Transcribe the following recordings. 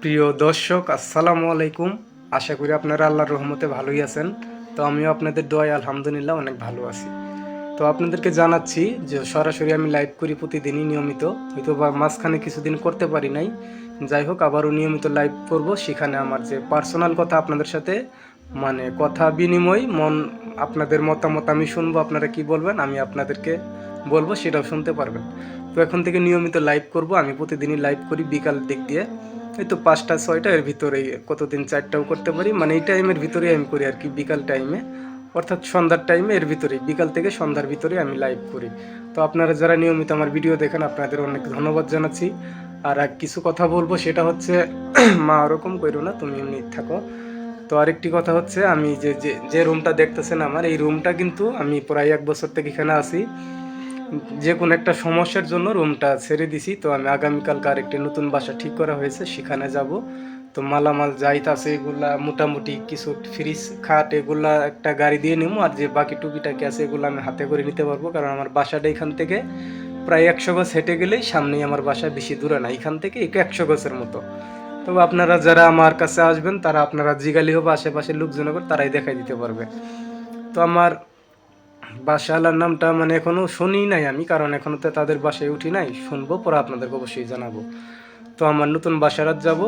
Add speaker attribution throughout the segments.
Speaker 1: প্রিয় দর্শক, আসসালামু আলাইকুম। আশা করি আপনারা আল্লাহর রহমতে ভালোই আছেন। তো আমিও আপনাদের দোয়ায় আলহামদুলিল্লাহ অনেক ভালো আছি। তো আপনাদেরকে জানাচ্ছি যে সরাসরি আমি লাইভ করি প্রতিদিনই নিয়মিত। হয়তো বা মাঝখানে কিছুদিন করতে পারি নাই। যাই হোক, আবারও নিয়মিত লাইভ করব। সেখানে আমার যে পার্সোনাল কথা আপনাদের সাথে মানে কথা বিনিময়, মন আপনাদের মতামত আমি শুনব, আপনারা কি বলবেন, আমি আপনাদেরকে বলব, সেটাও শুনতে পারবেন। তো এখন থেকে নিয়মিত লাইভ করব। আমি প্রতিদিনই লাইভ করি বিকাল দিক দিয়ে। এই তো পাঁচটা, ছয়টা এর ভিতরেই কতদিন চারটাও করতে পারি। মানে এই টাইমের ভিতরেই আমি করি আর কি, বিকাল টাইমে অর্থাৎ সন্ধ্যার টাইমে এর ভিতরেই, বিকাল থেকে সন্ধ্যার ভিতরে আমি লাইভ করি। তো আপনারা যারা নিয়মিত আমার ভিডিও দেখেন, আপনাদের অনেক ধন্যবাদ জানাচ্ছি। আর কিছু কথা বলব, সেটা হচ্ছে, মা ওরকম করো না, তুমি এমনি থাকো। তো আরেকটি কথা হচ্ছে, আমি যে, যে- রুমটা দেখতেছেন আমার, এই রুমটা কিন্তু আমি প্রায় এক বছর থেকে এখানে আছি। যে কোনো একটা সমস্যার জন্য রুমটা ছেড়ে দিছি। তো আমি আগামীকালকে আরেকটি নতুন বাসা ঠিক করা হয়েছে, সেখানে যাব। তো মালামাল যাইতাছে এগুলা, মোটামুটি কিছু ফ্রিজ, খাট, এগুলা একটা গাড়ি দিয়ে নেব। আর যে বাকি টুকিটাকি আছে এগুলো আমি হাতে করে নিতে পারব, কারণ আমার বাসাটা এখান থেকে প্রায় একশো গজ হেঁটে গেলেই সামনেই আমার বাসা বেশি দূরে না, এখান থেকে একটু একশো গজের মতো। তবে আপনারা যারা আমার কাছে আসবেন, তারা আপনারা জিগালি হবে আশেপাশের লোকজন হবে তারাই দেখাই দিতে পারবে। তো আমার বাসাওয়ালার নামটা মানে এখনও শুনি নাই আমি, কারণ এখনও তো তাদের বাসায় উঠি নাই, শুনব, পরে আপনাদেরকে অবশ্যই জানাব। তো আমার নতুন বাসারাত যাব,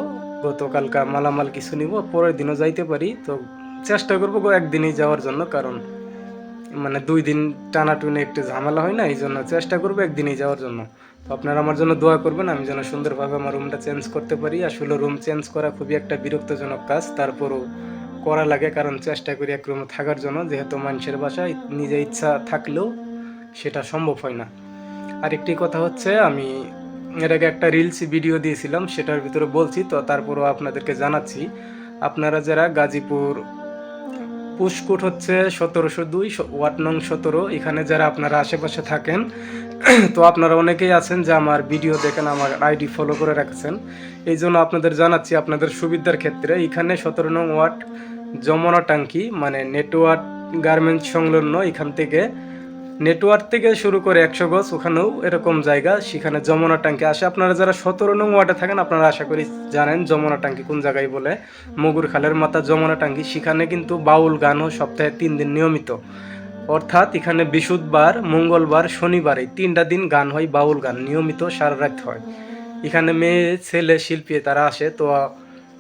Speaker 1: গতকালকা মালামাল কিছু নিব, পরের দিনও যাইতে পারি, তো চেষ্টা করব গো একদিনই যাওয়ার জন্য, কারণ মানে দুই দিন টানা টুনে একটু ঝামেলা হয় না, এই জন্য চেষ্টা করব একদিনই যাওয়ার জন্য। তো আপনারা আমার জন্য দোয়া করবেন, আমি যেন সুন্দরভাবে আমার রুমটা চেঞ্জ করতে পারি। আসলে রুম চেঞ্জ করা খুবই একটা বিরক্তজনক কাজ, তারপরও করা লাগে, কারণ চেষ্টা করি এক থাকার জন্য। যেহেতু মানুষের বাসায় নিজে ইচ্ছা থাকলেও সেটা সম্ভব হয় না। আরেকটি কথা হচ্ছে, আমি এর আগে একটা রিলস ভিডিও দিয়েছিলাম, সেটার ভিতরে বলছি, তো তারপরও আপনাদেরকে জানাচ্ছি। আপনারা যারা গাজীপুর পুষ্কুট হচ্ছে সতেরোশো দুই ওয়াট নং সতেরো, এখানে যারা আপনারা আশেপাশে থাকেন, তো আপনারা অনেকেই আছেন যে আমার ভিডিও দেখেন, আমার আইডি ফলো করে রাখছেন। এই জন্য আপনাদের জানাচ্ছি, আপনাদের সুবিধার ক্ষেত্রে। এখানে সতেরো নং ওয়াট যমুনা টাঙ্কি মানে নেটওয়ার্ক গার্মেন্টস সংলগ্ন এখান থেকে। নেটওয়ার্ক থেকে শুরু করে একশো গজ ওখানেও এরকম জায়গা, সেখানে যমুনা টাঙ্কি আসে। আপনারা যারা সতেরো নং ওয়ার্ডে থাকেন, আপনারা আশা করি জানেন যমুনা টাঙ্কি কোন জায়গায় বলে। মগুর খালের মাথা যমুনা টাঙ্কি সেখানে কিন্তু বাউল গানও সপ্তাহে তিন দিন নিয়মিত। অর্থাৎ এখানে বৃহস্পতিবার, মঙ্গলবার, শনিবার এই তিনটা দিন গান হয়, বাউল গান নিয়মিত সারা রাত হয়। এখানে মেয়ে, ছেলে, শিল্পী তারা আসে, তো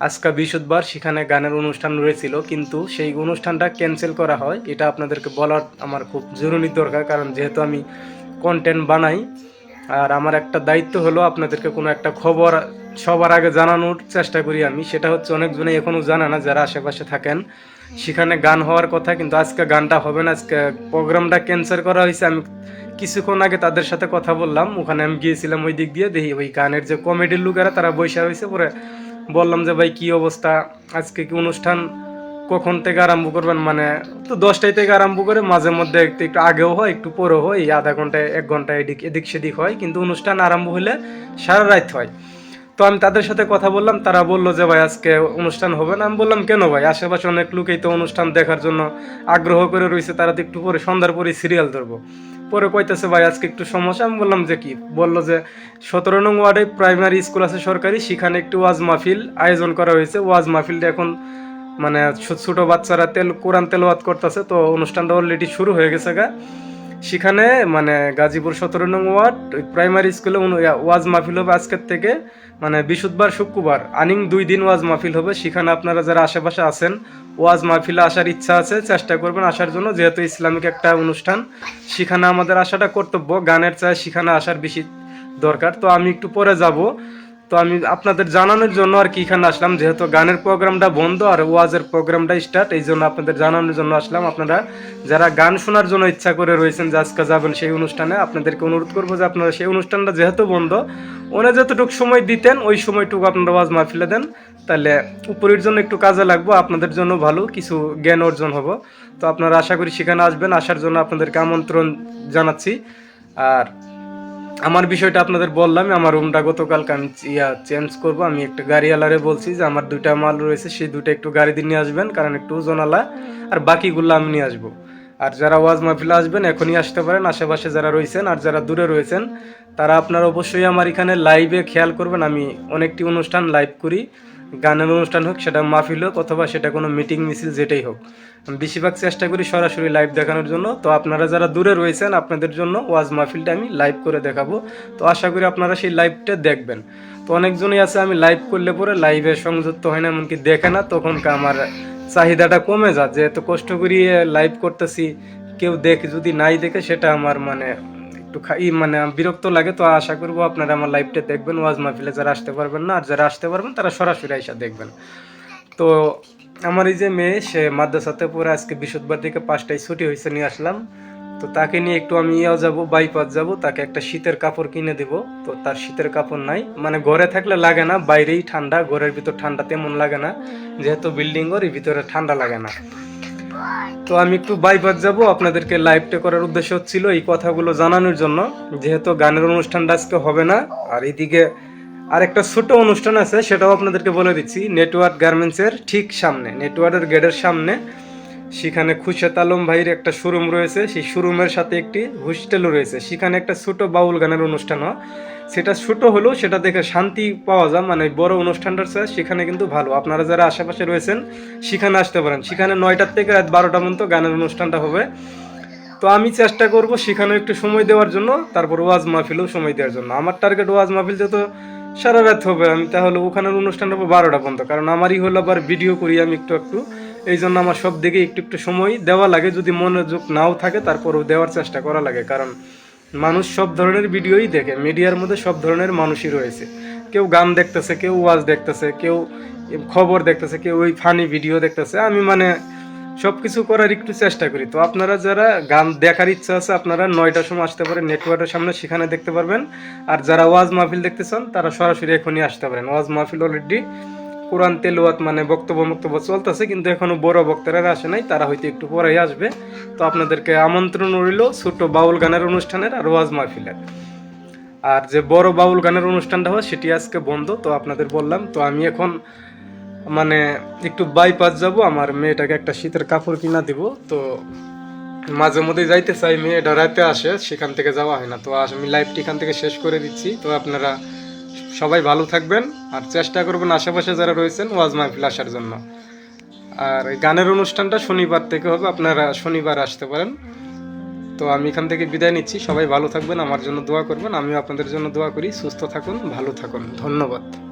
Speaker 1: আজকে বৃহস্পতিবার সেখানে গানের অনুষ্ঠান রয়েছিল, কিন্তু সেই অনুষ্ঠানটা ক্যান্সেল করা হয়। এটা আপনাদেরকে বলার আমার খুব জরুরি দরকার, কারণ যেহেতু আমি কন্টেন্ট বানাই, আর আমার একটা দায়িত্ব হলো আপনাদেরকে কোনো একটা খবর সবার আগে জানানোর চেষ্টা করি আমি। সেটা হচ্ছে অনেকজনে এখনও জানে না, যারা আশেপাশে থাকেন। সেখানে গান হওয়ার কথা, কিন্তু আজকে গানটা হবে না, আজকে প্রোগ্রামটা ক্যান্সেল করা হয়েছে। আমি কিছুক্ষণ আগে তাদের সাথে কথা বললাম, ওখানে আমি গিয়েছিলাম ওই দিক দিয়ে, দেখি ওই গানের যে কমেডির লোকেরা তারা বৈশা হয়েছে পরে বললাম যে ভাই, কি অবস্থা? আজকে কি অনুষ্ঠান? কখন থেকে আরম্ভ করবেন? মানে তো দশটায় থেকে আরম্ভ করে মাঝে মধ্যে একটু একটু আগেও হয়, একটু পরেও হয় আধা ঘন্টায়, এক ঘণ্টা এদিক এদিক সেদিক হয়, কিন্তু অনুষ্ঠান আরম্ভ হলে সারা রাত হয়। তো আমি তাদের সাথে কথা বললাম, তারা বলল যে ভাই, আজকে অনুষ্ঠান হবে না। আমি বললাম, কেন ভাই? আশেপাশে অনেক লোকেই তো অনুষ্ঠান দেখার জন্য আগ্রহ করে রয়েছে, তারা তো একটু পরে সন্ধ্যার পরে সিরিয়াল ধরবো। পরে কইতেছে, ভাই, আজকে একটু সমস্যা। আমি বললাম, যে কি? বলল যে, সতেরো নং ওয়ার্ডে প্রাইমারি স্কুল আছে সরকারি, সেখানে একটু ওয়াজ মাহফিল আয়োজন করা হয়েছে। ওয়াজ মাহফিলটা এখন মানে ছোট ছোট বাচ্চারা তেল, কোরআন তেলওয়াত করতেছে, তো অনুষ্ঠানটা অলরেডি শুরু হয়ে গেছে গা। সেখানে মানে গাজীপুর সতেরো নং ওয়ার্ড, ওই প্রাইমারি স্কুলে ওয়াজ মাহফিল হবে আজকের থেকে মানে বৃহস্পতিবার, শুক্রবার। আনিং দুই দিন ওয়াজ মাহফিল হবে। সেখানে আপনারা যারা আশেপাশে আছেন, ওয়াজ মাহফিলে আসার ইচ্ছা আছে, চেষ্টা করবেন আসার জন্য। যেহেতু ইসলামিক একটা অনুষ্ঠান, সেখানে আমাদের আসাটা কর্তব্য। গানের চায় সেখানে আসার বেশি দরকার। তো আমি একটু পরে যাব। তো আমি আপনাদের জানানোর জন্য আর কি এখানে আসলাম। যেহেতু গানের প্রোগ্রামটা বন্ধ আর ওয়াজের প্রোগ্রামটা স্টার্ট এই জন্য আপনাদের জানানোর জন্য আসলাম। আপনারা যারা গান শোনার জন্য ইচ্ছা করে রয়েছেন, যে আজকে যাবেন সেই অনুষ্ঠানে, আপনাদেরকে অনুরোধ করব যে আপনারা সেই অনুষ্ঠানটা যেহেতু বন্ধ ওনে যতটুকু সময় দিতেন, ওই সময়টুকু আপনারা ওয়াজ মাহফিলে দেন। তাহলে উপরের জন্য একটু কাজে লাগবো, আপনাদের জন্য ভালো, কিছু জ্ঞান অর্জন হব। তো আপনারা আশা করি সেখানে আসবেন। আসার জন্য আপনাদেরকে আমন্ত্রণ জানাচ্ছি। আর আমার বিষয়টা আপনাদের বললাম, আমার রুমটা গতকালকে আমি ইয়া চেঞ্জ করব। আমি একটা গাড়িওয়ালারে বলছি যে, আমার দুইটা মাল রয়েছে, সেই দুটো একটু গাড়ি দিয়ে নিয়ে আসবেন, কারণ একটু ওজনালা আর বাকিগুলো আমি নিয়ে আসব। আর যারা ওয়াজ মাহফিলে আসবেন, এখনই আসতে পারেন। আশেপাশে যারা রয়েছেন আর যারা দূরে রয়েছেন, তারা আপনারা অবশ্যই আমার এখানে লাইভে খেয়াল করবেন। আমি অনেকটি অনুষ্ঠান লাইভ করি। গানের অনুষ্ঠান হোক, সেটা মাহফিল হোক অথবা সেটা কোনো মিটিং মিছিল যেটাই হোক। বেশিরভাগ চেষ্টা করি সরাসরি লাইভ দেখানোর জন্য। তো আপনারা যারা দূরে রয়েছেন, আপনাদের জন্য ওয়াজ মাহফিলটা আমি লাইভ করে দেখাবো। তো আশা করি আপনারা সেই লাইভটা দেখবেন। তো অনেকজনই আছে, আমি লাইভ করলে পরে লাইভে সংযুক্ত হয় না, এমনকি দেখে না। তখন আমার চাহিদাটা কমে যায় যে এত কষ্ট করি লাইভ করতেছি, কেউ দেখে, যদি নাই দেখে, সেটা আমার মানে একটু খা- ই মানে বিরক্ত লাগে, তো আশা করব আপনারা আমার লাইভটা দেখবেন, ওয়াজ মাহফিলে যারা আসতে পারবেন না, আর যারা আসতে পারবেন, তারা সরাসরি আইসা দেখবেন। তো আমার এই যে মেয়ে, সে মাদ্রাসাতে পরে আজকে বৃহস্পতিবার থেকে পাঁচটায় ছুটি হয়েছে, নিয়ে আসলাম। তো তাকে নিয়ে একটু আমি ইয়েও যাব বাইপাস যাব, তাকে একটা শীতের কাপড় কিনে দেব। তো তার শীতের কাপড় নাই মানে ঘরে থাকলে লাগে না, বাইরেই ঠান্ডা, ঘরের ভিতর ঠান্ডা তেমন লাগে না, যেহেতু বিল্ডিং ঘর ভিতরে ঠান্ডা লাগে না। তো আমি একটু বাইপাস যাব। আপনাদেরকে লাইভটা করার উদ্দেশ্য হচ্ছিল এই কথাগুলো জানানোর জন্য। যেহেতু গানের অনুষ্ঠানটা আজকে হবে না, আর এদিকে আর একটা ছোট অনুষ্ঠান আছে, সেটাও আপনাদেরকে বলে দিচ্ছি। নেটওয়ার্ক গার্মেন্টসের ঠিক সামনে নেটওয়ার্কের গেটের সামনে। সেখানে খুশাত আলম ভাইয়ের একটা শোরুম রয়েছে। সেই শোরুমের সাথে একটি হোস্টেলও রয়েছে। সেখানে একটা ছোট বাউল গানের অনুষ্ঠান হয় সেটা ছোট হলেও সেটা দেখে শান্তি পাওয়া যায়। মানে বড় অনুষ্ঠানটা সেখানে কিন্তু ভালো। আপনারা যারা আশেপাশে রয়েছেন, সেখানে আসতে পারেন। সেখানে নয়টার থেকে রাত বারোটা পর্যন্ত গানের অনুষ্ঠানটা হবে। তো আমি চেষ্টা করব সেখানে একটু সময় দেওয়ার জন্য, তারপর ওয়াজ মাহফিলেও সময় দেওয়ার জন্য। আমার টার্গেট ওয়াজ মাহফিল যত সারা রাত হবে, আমি তাহলে ওখানের অনুষ্ঠান হবে বারোটা পর্যন্ত। কারণ আমারই হলো আবার ভিডিও করি আমি একটু একটু। এই জন্য আমার সব দিকে একটু একটু সময় দেওয়া লাগে। যদি মনোযোগ নাও থাকে, তারপরেও দেওয়ার চেষ্টা করা লাগে। কারণ মানুষ সব ধরনের ভিডিওই দেখে, মিডিয়ার মধ্যে সব ধরনের মানুষই রয়েছে। কেউ গান দেখতেছে, কেউ ওয়াজ দেখতেছে, কেউ খবর দেখতেছে, কেউ ওই ফানি ভিডিও দেখতেছে। আমি মানে সব কিছু করার একটু চেষ্টা করি। তো আপনারা যারা গান দেখার ইচ্ছা আছে, আপনারা নয়টার সময় আসতে পারেন, নেটওয়ার্কের সামনে সেখানে দেখতে পারবেন। আর যারা ওয়াজ মাহফিল দেখতে চান, তারা সরাসরি এখনই আসতে পারেন। ওয়াজ মাহফিল অলরেডি কোরআন তেলোয়াত মানে বক্তব্য বক্তব্য চলতেছে, কিন্তু এখনও বড় বক্তারা আসে নাই, তারা হয়তো একটু পরেই আসবে। তো আপনাদেরকে আমন্ত্রণ রইল ছোট বাউল গানের অনুষ্ঠানের আর ওয়াজ মাহফিলের। আর যে বড় বাউল গানের অনুষ্ঠানটা হয়, সেটি আজকে বন্ধ, তো আপনাদের বললাম, তো আমি এখন মানে একটু বাইপাস যাব, আমার মেয়েটাকে একটা শীতের কাপড় কিনা দিব, তো মাঝে মধ্যে যাইতে চাই, মেয়েটা রাতে আসে, সেখান থেকে যাওয়া হয় না, তো আমি লাইভটি এখান থেকে শেষ করে দিচ্ছি, তো আপনারা সবাই ভালো থাকবেন আর চেষ্টা করবেন আশেপাশে যারা রয়েছেন ওয়াজ মাহফিল আসার জন্য। আর গানের অনুষ্ঠানটা শনিবার থেকে হবে, আপনারা শনিবার আসতে পারেন। তো আমি এখান থেকে বিদায় নিচ্ছি। সবাই ভালো থাকবেন, আমার জন্য দোয়া করবেন, আমিও আপনাদের জন্য দোয়া করি। সুস্থ থাকুন, ভালো থাকুন। ধন্যবাদ।